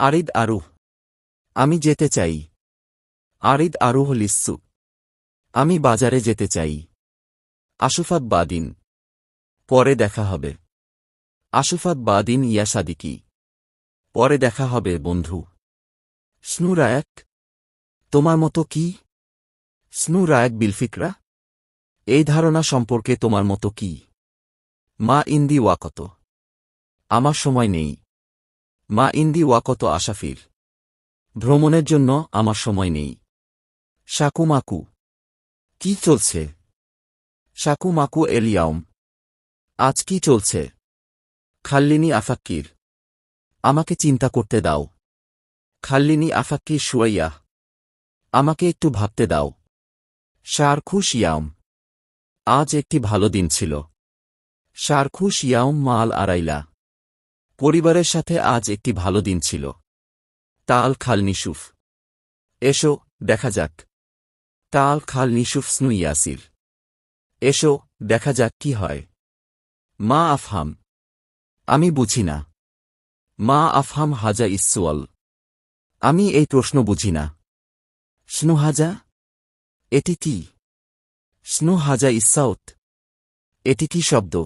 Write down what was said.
আরিদ আরুহ আমি যেতে চাই। আরিদ আরুহ লিসু আমি বাজারে যেতে চাই। আশুফাত বাদিন। পরে দেখা হবে। আশুফাত বাদিন ইয়া সাদিকি। পরে দেখা হবে, বন্ধু। স্নু রায়াক তোমার মতো কি? স্নু রায়াক বিলফিকরা? এই ধারণা সম্পর্কে তোমার মতো কি? মা ইন্দি ওয়াকত। আমার সময় নেই। মা ইন্দি ওয়াকত আশাফির। ভ্রমণের জন্য আমার সময় নেই। শাকুমাকু কি চলছে? শাকুমাকু এলিয়াউম। আজ কি চলছে? খাল্লিনি আফাক্কির। আমাকে চিন্তা করতে দাও। খাল্লিনি আফাক্কির শুয়াইয়া আমাকে একটু ভাবতে দাও। শারখুশ ইয়াম আজ একটি ভালো দিন ছিল। শারখুশ ইয়াউম মাল আড়াইলা পরিবারের সাথে আজ একটি ভালো দিন ছিল। তাল খাল নিশুফ। এসো, দেখা যাক। তাল খাল নিশুফ স্নু ইয়াসির। এসো, দেখা যাক কি হয়। মা আফহাম। আমি বুঝি না। মা আফহাম হাজা ইসওয়াল। আমি এই প্রশ্ন বুঝি না। স্নু হাজা? এটি কি? স্নু হাজা ইসাউত এটি কি শব্দ?